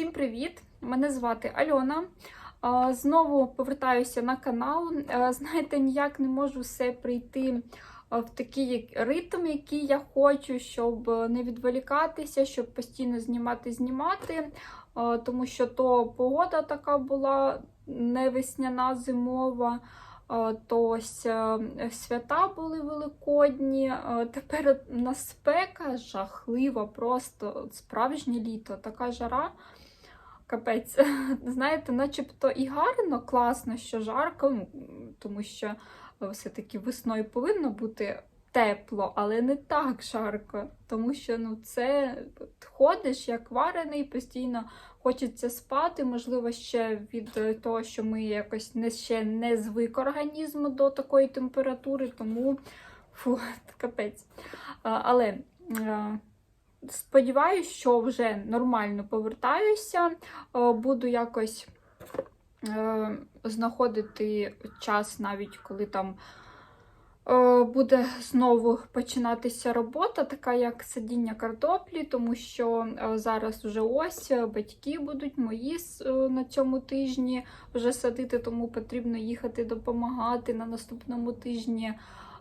Всім привіт! Мене звати Альона. Знову повертаюся на канал. Знаєте, ніяк не можу все прийти в такий ритм, який я хочу, щоб не відволікатися, щоб постійно знімати, знімати. Тому що то погода така була не весняна, зимова. То ось свята були великодні. Тепер у нас спека жахлива, просто справжнє літо, така жара. Капець, знаєте, начебто і гарно, класно, що жарко, тому що все-таки весною повинно бути тепло, але не так жарко. Тому що ну, це ходиш як варений, постійно хочеться спати. Можливо, ще від е, того, що ми якось не ще не звик організму до такої температури, тому фу, капець. Але. Сподіваюсь, що вже нормально повертаюся. Е, Буду якось е, знаходити час, навіть коли там е, буде знову починатися робота, така як садіння картоплі, тому що зараз вже ось батьки будуть мої на цьому тижні вже садити, тому потрібно їхати допомагати на наступному тижні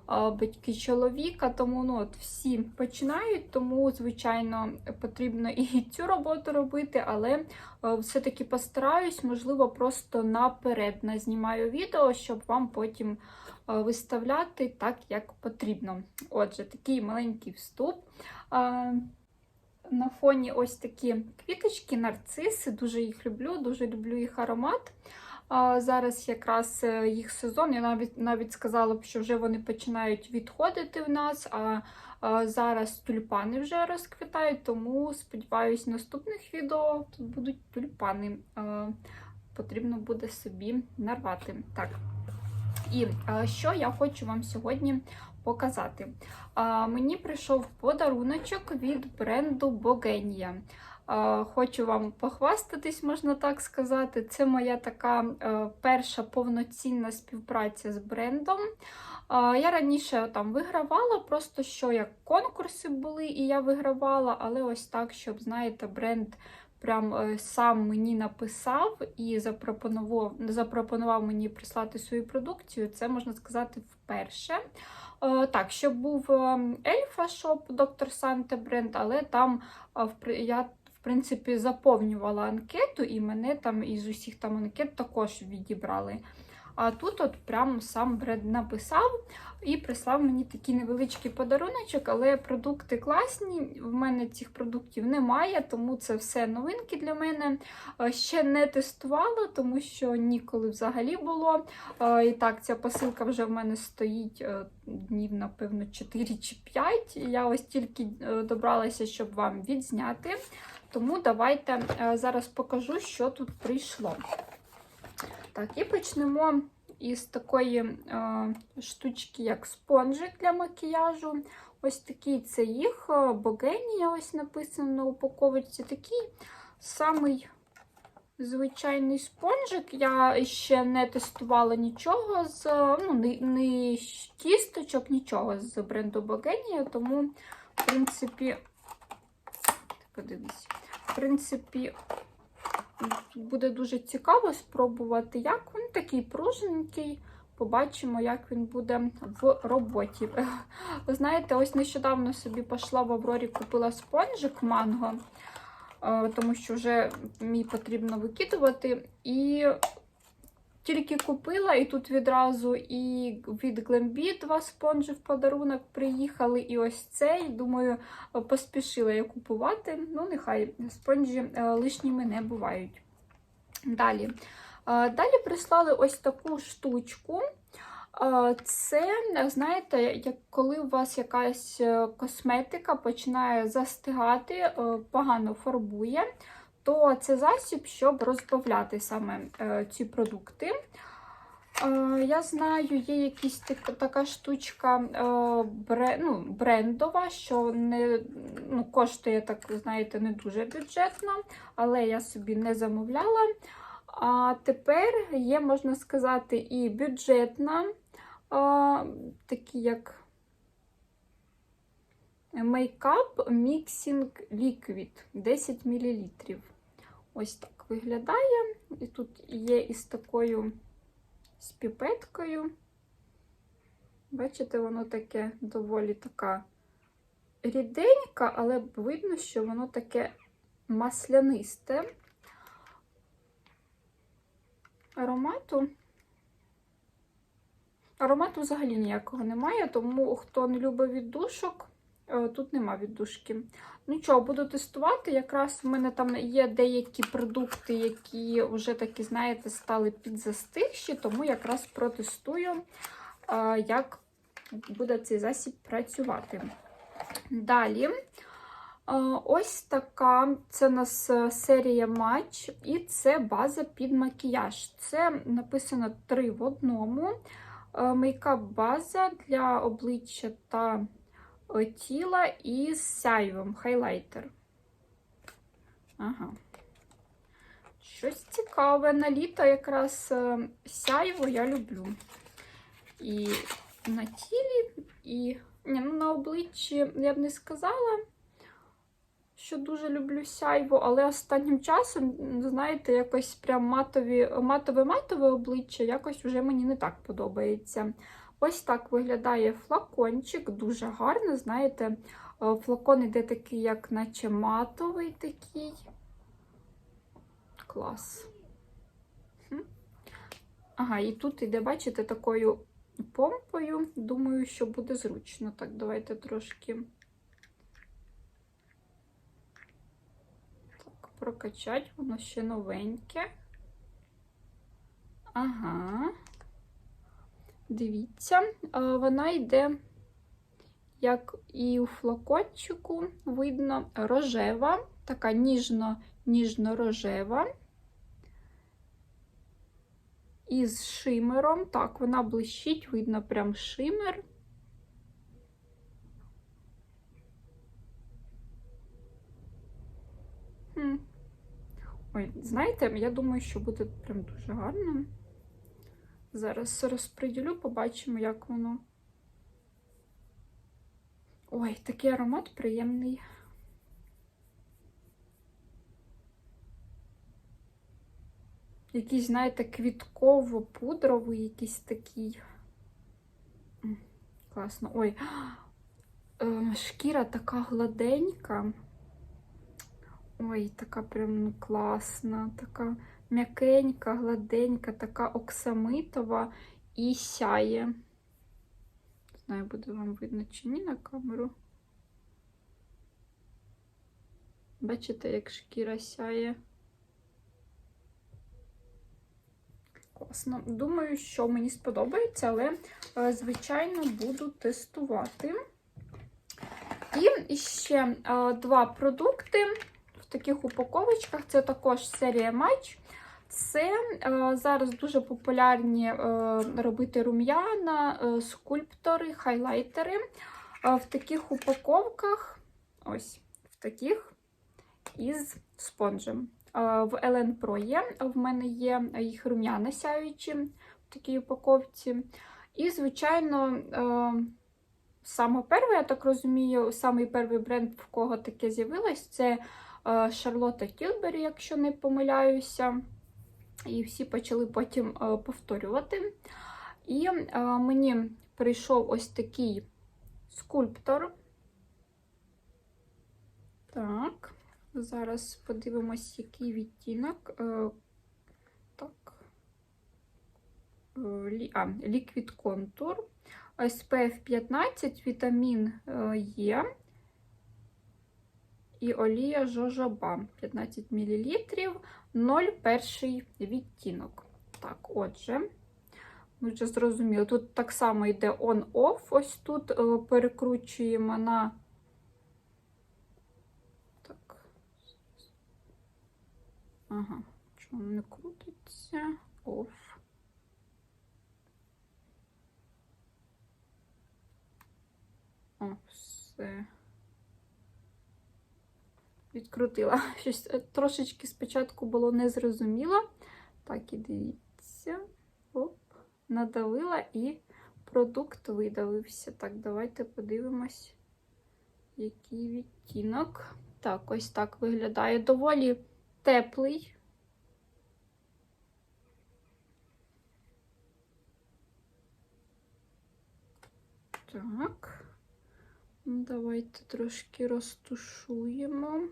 батьки чоловіка, тому ну, от всі починають, тому, звичайно, потрібно і цю роботу робити, але все-таки постараюсь, можливо, просто наперед знімаю відео, щоб вам потім виставляти так, як потрібно. Отже, такий маленький вступ. На фоні ось такі квіточки, нарциси, дуже їх люблю, дуже люблю їх аромат. Зараз якраз е, їх сезон. Я навіть навіть сказала б, що вже вони починають відходити в нас. А, зараз тюльпани вже розквітають, тому сподіваюсь, наступних відео тут будуть тюльпани. Потрібно буде собі нарвати. Так. І що я хочу вам сьогодні показати? Мені прийшов подаруночок від бренду Богенія. Хочу вам похвастатись, можна так сказати. Це моя така е, перша повноцінна співпраця з брендом. Я раніше там вигравала, просто що як конкурси були, і я вигравала, але ось так, щоб, знаєте, бренд прям е, сам мені написав і запропонував, запропонував мені прислати свою продукцію. Це можна сказати вперше. Е, Так, ще був Ельфа Шоп, доктор Санте бренд, але там я принципі, заповнювала анкету, і мене там із усіх там анкет також відібрали. А тут от прям сам бренд написав і прислав мені такий невеличкий подаруночок, але продукти класні. В мене цих продуктів немає, тому це все новинки для мене. Е, Ще не тестувала, тому що ніколи взагалі було. Е, І так, ця посилка вже в мене стоїть е, днів, напевно, 4 чи 5. Я ось тільки добралася, щоб вам відзняти. Тому давайте е, зараз покажу, що тут прийшло. Так, і почнемо із такої е, штучки, як спонжик для макіяжу. Ось такий це їх е, Богенія, ось написано на упаковочці. Такий самий звичайний спонжик. Я ще не тестувала нічого з ну, не, не кісточок, нічого з бренду Богенія, тому, в принципі, подивись. В принципі, буде дуже цікаво спробувати, як він такий пружненький. Побачимо, як він буде в роботі. Ви знаєте, ось нещодавно собі пішла в Аврорі, купила спонжик манго, е, тому що вже мій потрібно викидувати. І тільки купила, і тут відразу і від Glambi два спонжі в подарунок приїхали. І ось цей, думаю, поспішила я купувати. Ну, нехай спонжі е, лишніми не бувають. Далі. Е, Далі прислали ось таку штучку. Е, Це, знаєте, як коли у вас якась косметика починає застигати, погано фарбує, то це засіб, щоб розбавляти саме е, ці продукти. Е, Я знаю, є якась така штучка е, ну, брендова, що не ну, коштує, так знаєте, не дуже бюджетно, але я собі не замовляла. А тепер є, можна сказати, і бюджетна, такі як Makeup Mixing Liquid 10 мл. Ось так виглядає. І тут є із такою з піпеткою. Бачите, воно таке доволі така ріденька, але видно, що воно таке маслянисте. Аромату. Аромату взагалі ніякого немає, тому хто не любить віддушок, тут нема віддушки. Ну що, буду тестувати. Якраз в мене там є деякі продукти, які вже такі, знаєте, стали підзастигші, тому якраз протестую, е, як буде цей засіб працювати. Далі. е, Ось така це у нас е, серія матч, і це база під макіяж. Це написано 3 в одному. Е, Мейкап-база для обличчя та е, тіла із сяйвом хайлайтер. Ага. Щось цікаве. На літо якраз е, сяйво я люблю. І на тілі, і ні, ну, на обличчі я б не сказала, що дуже люблю сяйво, але останнім часом, знаєте, якось прям матові, матове-матове обличчя якось вже мені не так подобається. Ось так виглядає флакончик, дуже гарно, знаєте, е, флакон іде такий, як наче матовий такий. Клас. Ага, і тут іде, бачите, такою помпою. Думаю, що буде зручно. Так, давайте трошки так, прокачать, воно ще новеньке. Ага. Дивіться, е, вона йде, як і у флакончику, видно, рожева, така ніжно, ніжно-рожева. Із шимером. Так, вона блищить, видно прям шимер. Хм. Ой, знаєте, я думаю, що буде прям дуже гарно. Зараз розподілю, побачимо, як воно. Ой, такий аромат приємний. Якийсь, знаєте, квітково-пудровий, якийсь такий. Класно. Ой, е, шкіра така гладенька. Ой, така прям класна, така м'якенька, гладенька, така оксамитова і сяє. Знаю, буде вам видно чи ні на камеру. Бачите, як шкіра сяє. Класно. Думаю, що мені сподобається, але, е, звичайно, буду тестувати. І ще е, два продукти таких упаковочках. Це також серія матч. Це е, зараз дуже популярні е, робити рум'яна, е, скульптори, хайлайтери. Е, в таких упаковках, ось, в таких із спонжем. Е, В LN Pro є. В мене є їх рум'яна сяючі в такій упаковці. І, звичайно, е, саме перше, я так розумію, самий перший бренд, в кого таке з'явилось, це Шарлотта Тілбері, якщо не помиляюся. І всі почали потім е, повторювати. І е, мені прийшов ось такий скульптор. Так, зараз подивимось, який відтінок. Е, Так. Е, А, Liquid Contour. SPF 15, вітамін е, І олія жожоба 15 мл, 0 перший відтінок. Так, отже, ми вже зрозуміли. Тут так само йде on-off. Ось тут е, перекручуємо на. Так. Ага, чому не крутиться? Off. О, все. Відкрутила. Щось е, трошечки спочатку було незрозуміло. Так, і дивіться. Оп, надавила і продукт видалився. Так, давайте подивимось, який відтінок. Так, ось так виглядає. Доволі теплий. Так, давайте трошки розтушуємо.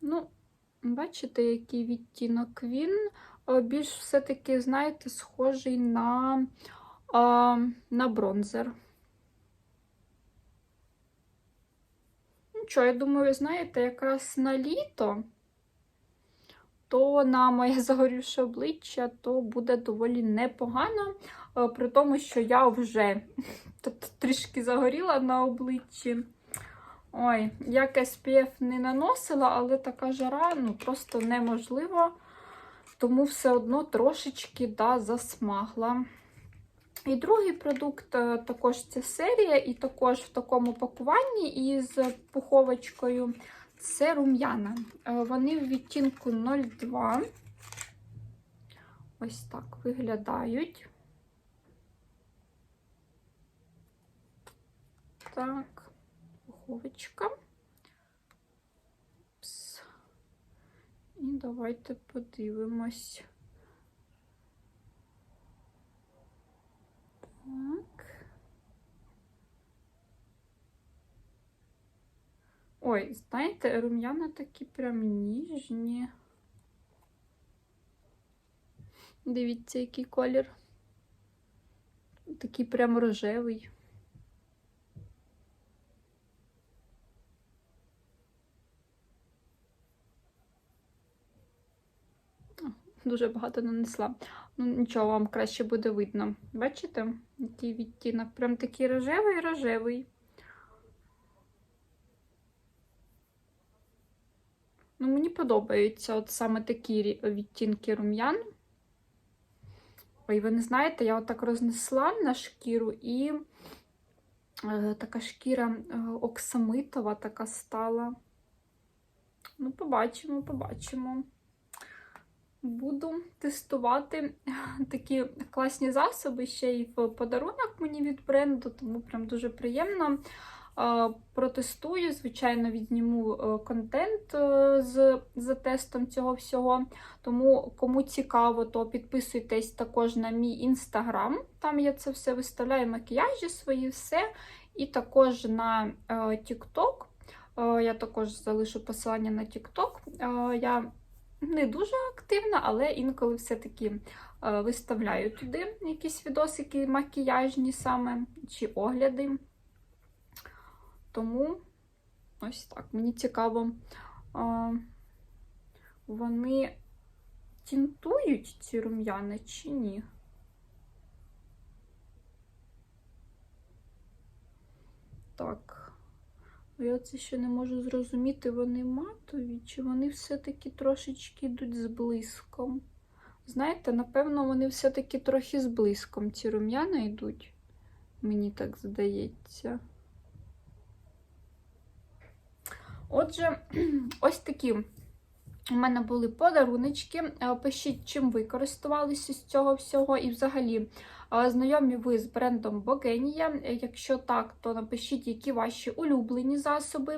Ну, бачите, який відтінок він більш все-таки, знаєте, схожий на, на бронзер. Ну, що, я думаю, знаєте, якраз на літо, то на моє загорівше обличчя то буде доволі непогано, е, при тому, що я вже трішки загоріла на обличчі. Ой, як SPF не наносила, але така жара ну, просто неможливо. Тому все одно трошечки да, засмагла. І другий продукт е, також ця серія, і також в такому пакуванні із пуховочкою це рум'яна. Е, Вони в відтінку 02. Ось так виглядають. Так, пуховочка. І давайте подивимось. Так. Ой, знаєте, рум'яна такі прям ніжні. Дивіться, який колір. Такий прям рожевий. Дуже багато нанесла. Ну, нічого, вам краще буде видно. Бачите, який відтінок? Прям такий рожевий-рожевий. Ну, мені подобаються от саме такі відтінки рум'ян. Ой, ви не знаєте, я отак рознесла на шкіру і е, така шкіра е, оксамитова така стала. Ну, побачимо, побачимо. Буду тестувати такі класні засоби ще й в подарунок мені від бренду, тому прям дуже приємно. Протестую, звичайно, відзніму е, контент е, з, за тестом цього всього. Тому, кому цікаво, то підписуйтесь також на мій інстаграм. Там я це все виставляю, макіяжі свої, все. І також на е, TikTok. Я також залишу посилання на TikTok. Я не дуже активна, але інколи все-таки виставляю туди якісь відосики макіяжні саме чи огляди. Тому ось так, мені цікаво, вони тінтують ці рум'яни чи ні? Так. Я це ще не можу зрозуміти, вони матові, чи вони все-таки трошечки йдуть з. Знаєте, напевно, вони все-таки трохи з ці рум'яна йдуть. Мені так здається. Отже, ось такі у мене були подаруночки. Е, Пишіть, чим ви користувалися з цього всього, і взагалі е, знайомі ви з брендом Богенія. Якщо так, то напишіть, які ваші улюблені засоби.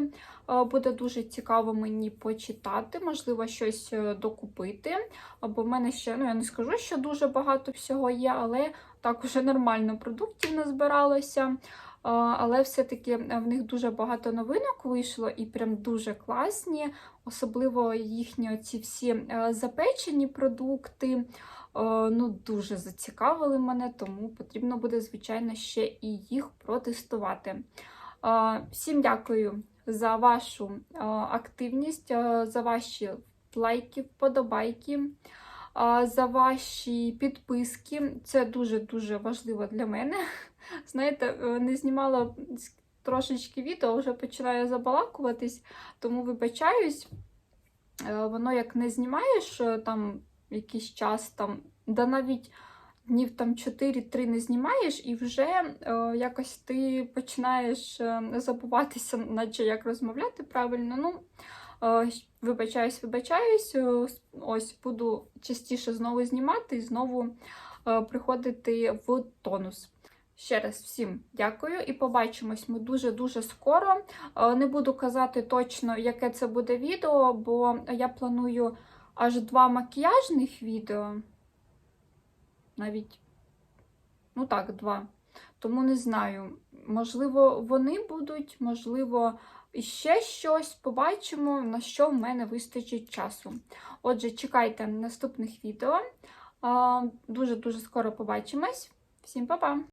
Е, Буде дуже цікаво мені почитати, можливо, щось докупити. Бо в мене ще, ну я не скажу, що дуже багато всього є, але так уже нормально продуктів назбиралося. Але все-таки в них дуже багато новинок вийшло і прям дуже класні, особливо їхні оці всі е, запечені продукти. е, Ну, дуже зацікавили мене, тому потрібно буде, звичайно, ще і їх протестувати. Е, Всім дякую за вашу е, активність, е, за ваші лайки, вподобайки, е, за ваші підписки. Це дуже-дуже важливо для мене. Знаєте, е, не знімала трошечки відео, вже починаю забалакуватись, тому вибачаюсь. Е, Воно як не знімаєш е, там якийсь час, там, да навіть днів там 4-3 не знімаєш, і вже якось ти починаєш забуватися, наче як розмовляти правильно. Ну, вибачаюсь, вибачаюсь. Ось буду частіше знову знімати і знову приходити в тонус. Ще раз всім дякую і побачимось ми дуже-дуже скоро. Е, Не буду казати точно, яке це буде відео, бо я планую аж два макіяжних відео. Навіть, ну так, два. Тому не знаю. Можливо, вони будуть, можливо, ще щось. Побачимо, на що в мене вистачить часу. Отже, чекайте наступних відео. Дуже-дуже скоро побачимось. Всім па-па!